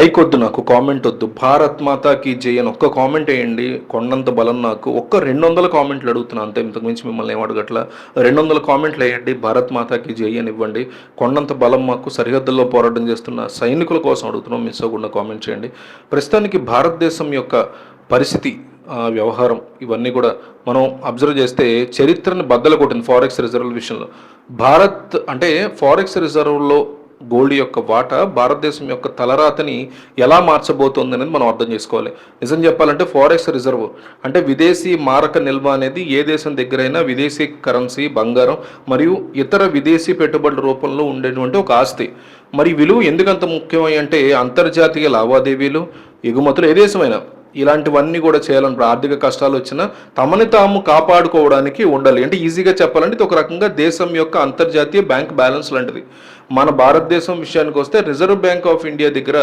అయికొద్దు వద్దు నాకు కామెంట్ వద్దు. భారత్ మాతాకి జై అని ఒక్క కామెంట్ వేయండి. కొండంత బలం నాకు. ఒక్క రెండు వందల కామెంట్లు అడుగుతున్నా. అంతే ఇంతకు మించి మిమ్మల్ని ఏం అడగట్లా. రెండు వందల కామెంట్లు వేయండి. భారత్ మాతాకి జై అని ఇవ్వండి. కొండంత బలం మాకు సరిహద్దుల్లో పోరాటం చేస్తున్న సైనికుల కోసం అడుగుతున్నాం. మిస్ అవ్వకుండా కామెంట్ చేయండి. ప్రస్తుతానికి భారతదేశం యొక్క పరిస్థితి వ్యవహారం ఇవన్నీ కూడా మనం అబ్జర్వ్ చేస్తే చరిత్రను బద్దలు కొట్టింది ఫారెక్స్ రిజర్వ్ విషయంలో. భారత్ అంటే ఫారెక్స్ రిజర్వ్లో గోల్డ్ యొక్క వాటా భారతదేశం యొక్క తలరాతని ఎలా మార్చబోతోంది అనేది మనం అర్థం చేసుకోవాలి. నిజం చెప్పాలంటే ఫారెక్స్ రిజర్వ్ అంటే విదేశీ మారక నిల్వ అనేది ఏ దేశం దగ్గరైనా విదేశీ కరెన్సీ బంగారం మరియు ఇతర విదేశీ పెట్టుబడుల రూపంలో ఉండేటువంటి ఒక ఆస్తి. మరి విలువ ఎందుకంత ముఖ్యమై అంటే అంతర్జాతీయ లావాదేవీలు ఎగుమతులు ఏ దేశమైనా ఇలాంటివన్నీ కూడా చేయాలని ఆర్థిక కష్టాలు వచ్చినా తమని తాము కాపాడుకోవడానికి ఉండాలి. అంటే ఈజీగా చెప్పాలంటే ఇది ఒక రకంగా దేశం యొక్క అంతర్జాతీయ బ్యాంక్ బ్యాలెన్స్ లాంటిది. మన భారతదేశం విషయానికి వస్తే రిజర్వ్ బ్యాంక్ ఆఫ్ ఇండియా దగ్గర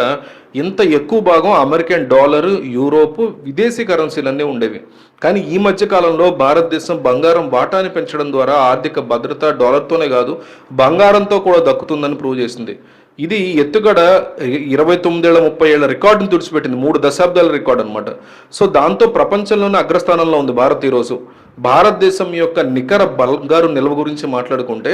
ఇంత ఎక్కువ భాగం అమెరికన్ డాలర్ యూరోప్ విదేశీ కరెన్సీలన్నీ ఉండేవి. కానీ ఈ మధ్య కాలంలో భారతదేశం బంగారం వాటాని పెంచడం ద్వారా ఆర్థిక భద్రత డాలర్తోనే కాదు బంగారంతో కూడా దక్కుతుందని ప్రూవ్ చేసింది. ఇది ఎత్తుగడ ఇరవై తొమ్మిదేళ్ళ ముప్పై ఏళ్ళ రికార్డును తుడిచిపెట్టింది మూడు దశాబ్దాల రికార్డు అనమాట సో దాంతో ప్రపంచంలోనే అగ్రస్థానంలో ఉంది భారత్ ఈరోజు. భారతదేశం యొక్క నికర బంగారు నిల్వ గురించి మాట్లాడుకుంటే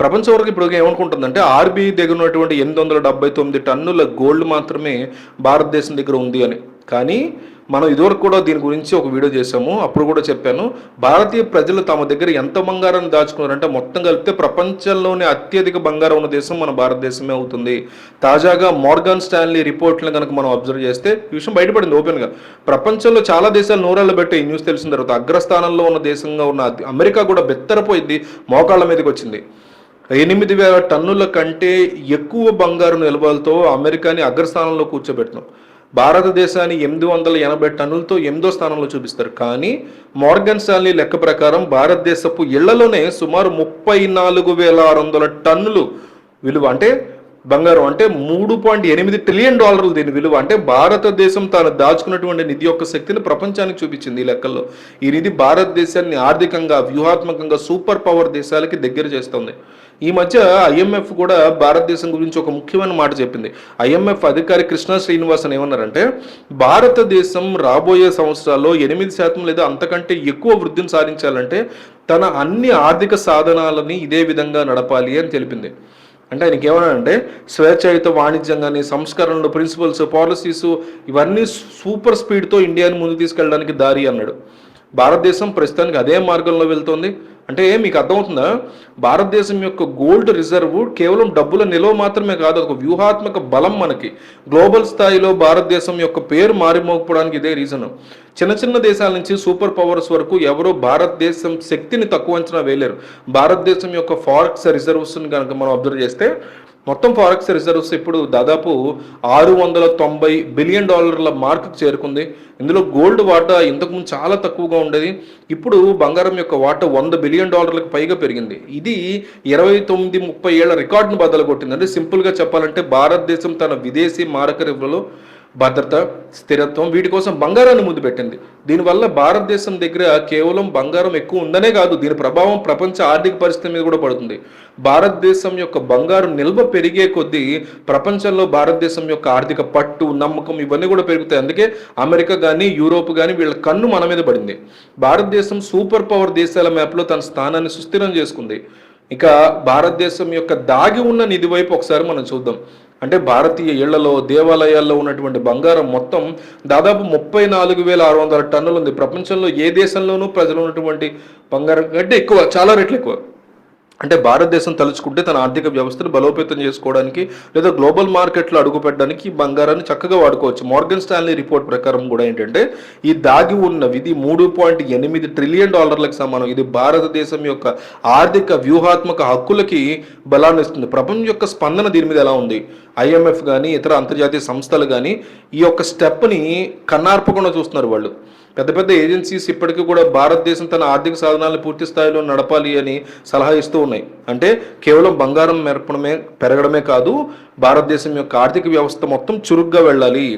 ప్రపంచం వరకు ఇప్పుడు ఏమనుకుంటుందంటే ఆర్బీఐ దగ్గర ఉన్నటువంటి ఎనిమిది వందల డెబ్బై తొమ్మిది టన్నుల గోల్డ్ మాత్రమే భారతదేశం దగ్గర ఉంది అని. కానీ మనం ఇదివరకు కూడా దీని గురించి ఒక వీడియో చేశాము. అప్పుడు కూడా చెప్పాను. భారతీయ ప్రజలు తమ దగ్గర ఎంత బంగారాన్ని దాచుకున్నారంటే మొత్తం కలిపితే ప్రపంచంలోనే అత్యధిక బంగారం ఉన్న దేశం మన భారతదేశమే అవుతుంది. తాజాగా మోర్గాన్ స్టాన్లీ రిపోర్ట్లను కనుక మనం అబ్జర్వ్ చేస్తే ఈ విషయం బయటపడింది ఓపెన్గా. ప్రపంచంలో చాలా దేశాలు నూరాళ్ళు పెట్టే ఈ న్యూస్ తెలిసిన తర్వాత అగ్రస్థానంలో ఉన్న దేశంగా ఉన్న అమెరికా కూడా బెత్తరపోయింది మోకాళ్ళ మీదకి వచ్చింది. ఎనిమిది వేల టన్నుల కంటే ఎక్కువ బంగారు నిల్వలతో అమెరికాని అగ్రస్థానంలో కూర్చోబెట్టినాం. భారతదేశాన్ని ఎనిమిది వందల ఎనభై టన్నులతో ఎనిమిదో స్థానంలో చూపిస్తారు. కానీ మార్గన్ స్టాన్లీ లెక్క ప్రకారం భారతదేశపు ఇళ్ళలోనే సుమారు ముప్పై నాలుగు వేల ఆరు వందల టన్నులు విలువ అంటే బంగారం అంటే మూడు పాయింట్ ఎనిమిది ట్రిలియన్ డాలర్లు దీని విలువ. అంటే భారతదేశం తాను దాచుకున్నటువంటి నిధి యొక్క శక్తిని ప్రపంచానికి చూపించింది ఈ లెక్కల్లో. ఈ నిధి భారతదేశాన్ని ఆర్థికంగా వ్యూహాత్మకంగా సూపర్ పవర్ దేశాలకి దగ్గర చేస్తుంది. ఈ మధ్య ఐఎంఎఫ్ కూడా భారతదేశం గురించి ఒక ముఖ్యమైన మాట చెప్పింది. ఐఎంఎఫ్ అధికారి కృష్ణ శ్రీనివాసన్ ఏమన్నారంటే భారతదేశం రాబోయే సంవత్సరాల్లో ఎనిమిది శాతం లేదా అంతకంటే ఎక్కువ వృద్ధిని సాధించాలంటే తన అన్ని ఆర్థిక సాధనాలని ఇదే విధంగా నడపాలి అని తెలిపింది. అంటే ఆయనకి ఏమన్నాడంటే స్వేచ్ఛాయుత వాణిజ్యం కానీ సంస్కరణలు ప్రిన్సిపల్స్ పాలసీస్ ఇవన్నీ సూపర్ స్పీడ్తో ఇండియాని ముందు తీసుకెళ్ళడానికి దారి అన్నాడు. భారతదేశం ప్రస్తుతానికి అదే మార్గంలో వెళ్తోంది. అంటే మీకు అర్థమవుతుందా? భారతదేశం యొక్క గోల్డ్ రిజర్వ్ కేవలం డబ్బుల నిల్వ మాత్రమే కాదు ఒక వ్యూహాత్మక బలం మనకి. గ్లోబల్ స్థాయిలో భారతదేశం యొక్క పేరు మారిమోకపోవడానికి ఇదే రీజన్ చిన్న చిన్న దేశాల నుంచి సూపర్ పవర్స్ వరకు ఎవరో భారతదేశం శక్తిని తక్కువ అంచనా వేయలేరు. భారతదేశం యొక్క ఫారెక్స్ రిజర్వ్స్ని కనుక మనం అబ్జర్వ్ చేస్తే మొత్తం ఫారెక్స్ రిజర్వ్స్ ఇప్పుడు దాదాపు ఆరు వందల తొంభై బిలియన్ డాలర్ల మార్కుకు చేరుకుంది. ఇందులో గోల్డ్ వాటా ఇంతకుముందు చాలా తక్కువగా ఉండేది. ఇప్పుడు బంగారం యొక్క వాటా వంద బిలియన్ డాలర్లకు పైగా పెరిగింది. ఇది ఇరవై తొమ్మిది ముప్పై ఏళ్ళ రికార్డును బదలగొట్టింది అంటే సింపుల్గా చెప్పాలంటే భారతదేశం తన విదేశీ మారక రివ్వలో భద్రత స్థిరత్వం వీటి కోసం బంగారాన్ని ముందు పెట్టింది. దీనివల్ల భారతదేశం దగ్గర కేవలం బంగారం ఎక్కువ ఉందనే కాదు దీని ప్రభావం ప్రపంచ ఆర్థిక పరిస్థితి మీద కూడా పడుతుంది. భారతదేశం యొక్క బంగారు నిల్వ పెరిగే కొద్దీ ప్రపంచంలో భారతదేశం యొక్క ఆర్థిక పట్టు నమ్మకం ఇవన్నీ కూడా పెరుగుతాయి. అందుకే అమెరికా కానీ యూరోప్ కానీ వీళ్ళ కన్ను మన మీద పడింది. భారతదేశం సూపర్ పవర్ దేశాల మ్యాప్లో తన స్థానాన్ని సుస్థిరం చేసుకుంది. ఇక భారతదేశం యొక్క దాగి ఉన్న నిధి వైపు ఒకసారి మనం చూద్దాం. అంటే భారతీయ ఇళ్ళలో దేవాలయాల్లో ఉన్నటువంటి బంగారం మొత్తం దాదాపు ముప్పై నాలుగు వేల ఆరు వందల టన్నులు ఉంది. ప్రపంచంలో ఏ దేశంలోనూ ప్రజలు ఉన్నటువంటి బంగారం కంటే ఎక్కువ చాలా రెట్లు ఎక్కువ. అంటే భారతదేశం తలుచుకుంటే తన ఆర్థిక వ్యవస్థను బలోపేతం చేసుకోవడానికి లేదా గ్లోబల్ మార్కెట్లో అడుగుపెట్టడానికి పెట్టడానికి బంగారాన్ని చక్కగా వాడుకోవచ్చు. మార్గన్ స్టాన్లీ రిపోర్ట్ ప్రకారం కూడా ఏంటంటే ఈ దాగి ఉన్న ఇది మూడు పాయింట్ ఎనిమిది ట్రిలియన్ డాలర్లకు సమానం. ఇది భారతదేశం యొక్క ఆర్థిక వ్యూహాత్మక హక్కులకి బలాన్ని ఇస్తుంది. ప్రపంచం యొక్క స్పందన దీని మీద ఎలా ఉంది? ఐఎంఎఫ్ కానీ ఇతర అంతర్జాతీయ సంస్థలు కానీ ఈ యొక్క స్టెప్ని కన్నార్పకుండా చూస్తున్నారు వాళ్ళు. పెద్ద పెద్ద ఏజెన్సీస్ ఇప్పటికీ కూడా భారతదేశం తన ఆర్థిక సాధనాలను పూర్తి స్థాయిలో నడపాలి అని సలహా ఇస్తూ ఉన్నాయి. అంటే కేవలం బంగారం మెరపడమే పెరగడమే కాదు భారతదేశం యొక్క ఆర్థిక వ్యవస్థ మొత్తం చురుగ్గా వెళ్ళాలి.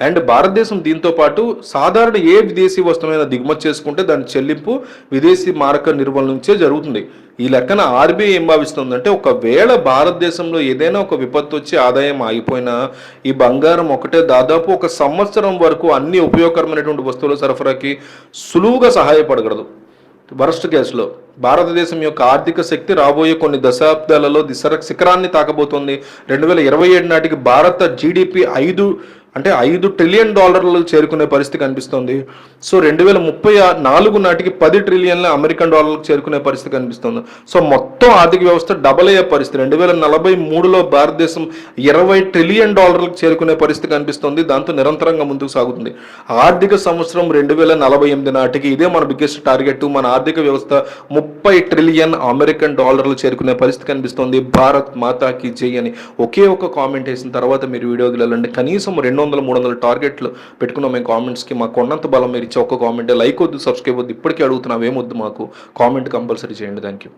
అండ్ భారతదేశం దీంతో పాటు సాధారణ ఏ విదేశీ వస్తువైనా దిగుమతి చేసుకుంటే దాని చెల్లింపు విదేశీ మారక నిర్వహణ నుంచే జరుగుతుంది. ఈ లెక్కన ఆర్బీఐ ఏం భావిస్తుందంటే ఒకవేళ భారతదేశంలో ఏదైనా ఒక విపత్తు వచ్చి ఆదాయం ఆగిపోయినా ఈ బంగారం ఒకటే దాదాపు ఒక సంవత్సరం వరకు అన్ని ఉపయోగకరమైనటువంటి వస్తువుల సరఫరాకి సులువుగా సహాయపడగలదు. వరస్ట్ కేసులో భారతదేశం యొక్క ఆర్థిక శక్తి రాబోయే కొన్ని దశాబ్దాలలో దిశ శిఖరాన్ని తాకబోతోంది. రెండు వేల ఇరవై ఏడు నాటికి భారత జీడిపి ఐదు అంటే ఐదు ట్రిలియన్ డాలర్లు చేరుకునే పరిస్థితి కనిపిస్తుంది. సో రెండు వేల ముప్పై నాలుగు నాటికి పది ట్రిలియన్ల అమెరికన్ డాలర్లకు చేరుకునే పరిస్థితి కనిపిస్తుంది. సో మొత్తం ఆర్థిక వ్యవస్థ డబల్ అయ్యే పరిస్థితి. రెండు వేల నలభై మూడులో భారతదేశం ఇరవై ట్రిలియన్ డాలర్లకు చేరుకునే పరిస్థితి కనిపిస్తుంది. దాంతో నిరంతరంగా ముందుకు సాగుతుంది. ఆర్థిక సంవత్సరం రెండు వేల నలభై ఎనిమిది నాటికి ఇదే మన బిగ్గెస్ట్ టార్గెట్ మన ఆర్థిక వ్యవస్థ ముప్పై ట్రిలియన్ అమెరికన్ డాలర్లు చేరుకునే పరిస్థితి కనిపిస్తుంది. భారత్ మాతాకి జై అని ఒకే ఒక కామెంట్ వేసిన తర్వాత మీరు వీడియోకి వెళ్ళండి. కనీసం రెండు వందల మూడు వందల టార్గెట్లు పెట్టుకున్నాం మేము కామెంట్స్కి మాకు కొన్నంత బలం మీరు ఇచ్చే ఒక్క కామెంట్ లైక్ వద్దు సబ్స్క్రైబ్ వద్దు. ఇప్పటికీ అడుగుతున్నాం ఏమొద్దు మాకు. కామెంట్ కంపల్సరీ చేయండి. Thank you